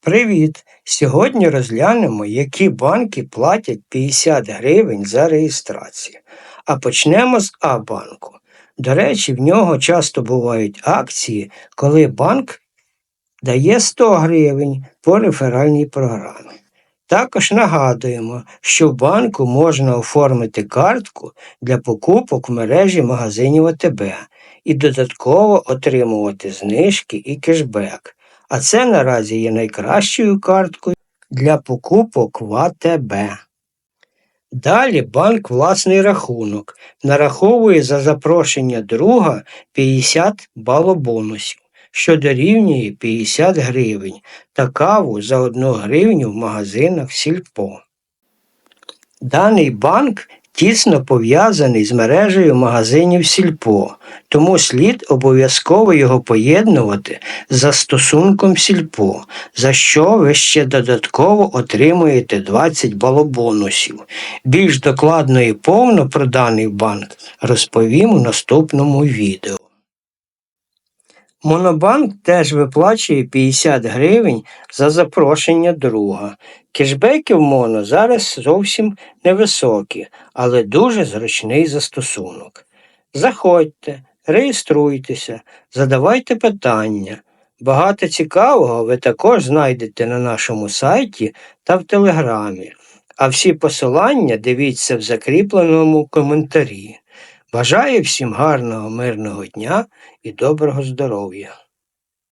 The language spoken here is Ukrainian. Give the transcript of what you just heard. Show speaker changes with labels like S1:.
S1: Привіт! Сьогодні розглянемо, які банки платять 50 гривень за реєстрацію. А почнемо з А-банку. До речі, в нього часто бувають акції, коли банк дає 100 гривень по реферальній програмі. Також нагадуємо, що в банку можна оформити картку для покупок в мережі магазинів АТБ і додатково отримувати знижки і кешбек. А це наразі є найкращою карткою для покупок в АТБ. Далі банк власний рахунок нараховує за запрошення друга 50 балобонусів, що дорівнює 50 гривень та каву за 1 гривню в магазинах Сільпо. Даний банк тісно пов'язаний з мережею магазинів Сільпо, тому слід обов'язково його поєднувати з застосунком Сільпо, за що ви ще додатково отримуєте 20 балобонусів. Більш докладно і повно про даний банк розповім у наступному відео. Монобанк теж виплачує 50 гривень за запрошення друга. Кешбеки в Моно зараз зовсім невисокі, але дуже зручний застосунок. Заходьте, реєструйтеся, задавайте питання. Багато цікавого ви також знайдете на нашому сайті та в Телеграмі. А всі посилання дивіться в закріпленому коментарі. Бажаю всім гарного, мирного дня і доброго здоров'я!